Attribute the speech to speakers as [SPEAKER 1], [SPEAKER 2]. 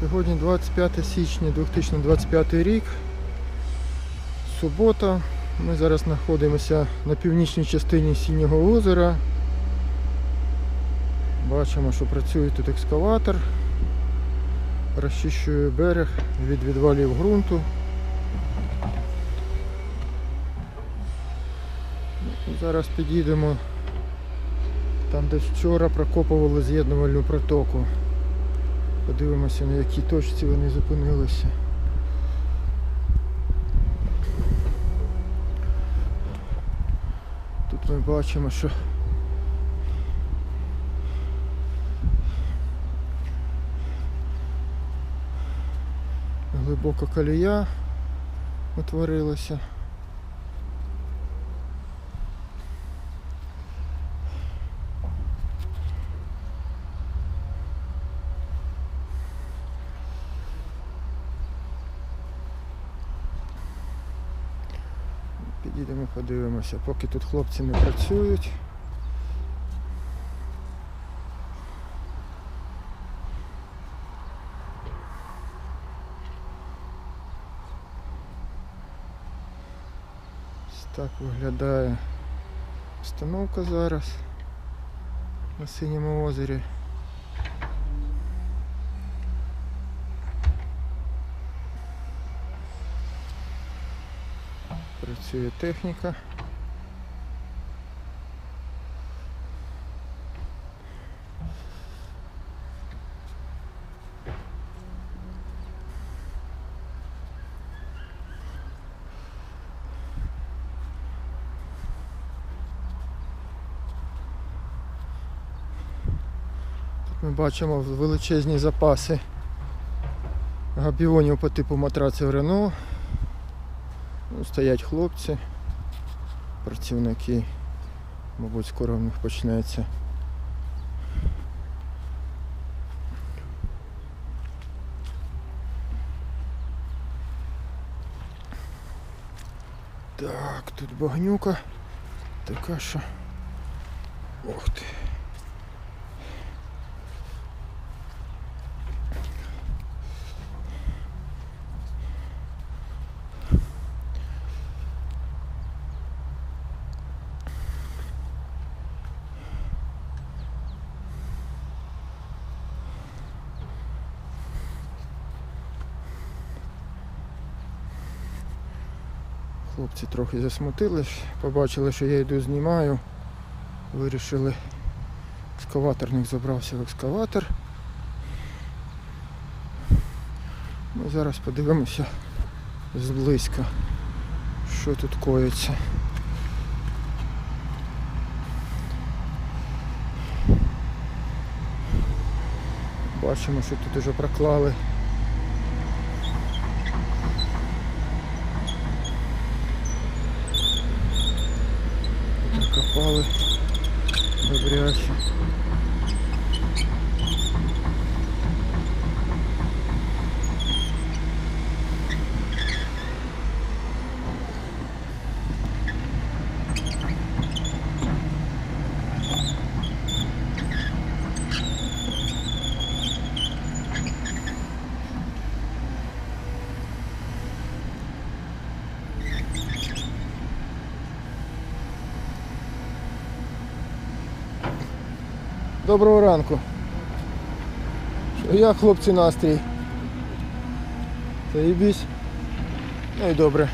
[SPEAKER 1] Сьогодні 25 січня 2025 рік. Субота. Ми зараз знаходимося на північній частині Сінього озера. Бачимо, що працює тут екскаватор. Розчищує берег від відвалів ґрунту. Зараз підійдемо там, де вчора прокопували з'єднувальну протоку. Подивимося, на якій точці вони зупинилися. Тут ми бачимо, що глибока колія утворилася. Підійдемо, подивимося, поки тут хлопці не працюють. Ось так виглядає установка зараз на синьому озері. Працює техніка. Ми бачимо величезні запаси габіонів по типу матраців Рено. Стоять хлопці, працівники. Мабуть, скоро в них почнеться. Так, тут багнюка. Така що. Ох ти. Хлопці трохи засмутились, побачили, що я йду знімаю. Вирішили, екскаваторник забрався в екскаватор. Ми зараз подивимося зблизька, що тут коїться. Бачимо, що тут уже проклали Накопали добряче. Доброго ранку. Я хлопці настрій? Заїбісь? Ну і добре.